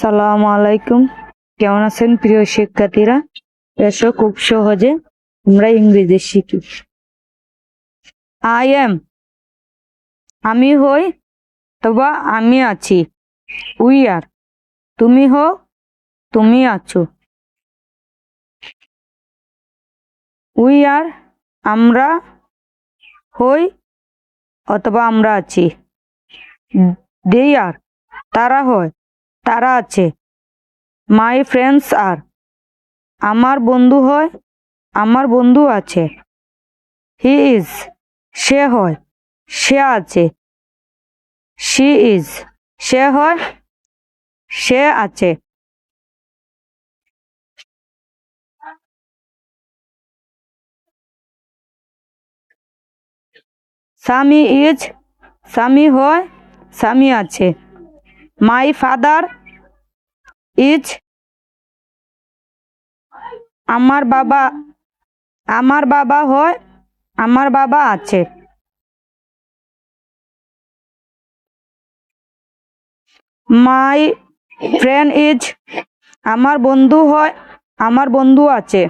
সালাম আলাইকুম। কেমন আছেন প্রিয় শিক্ষার্থীরা? এসো খুব সহজে, আমরা ইংরেজি শিখি। আই এম আমি হই, অথবা আমি আছি। উই আর তুমি হও, তুমি আছো। উই আর আমরা হই অথবা আমরা আছি। দে আর, তারা হয়, তারা আছে। মাই ফ্রেন্ডস আর আমার বন্ধু হয়, আমার বন্ধু আছে। হি ইজ সে হয়, সে আছে। শি ইজ সে হয়, সে আছে। স্বামী ইজ, স্বামী হয়, স্বামী আছে। মাই ফাদার ইজ, আমার বাবা আমার বাবা হয়, আমার বাবা আছে। মাই ফ্রেন্ড ইজ, আমার বন্ধু হয়, আমার বন্ধু আছে।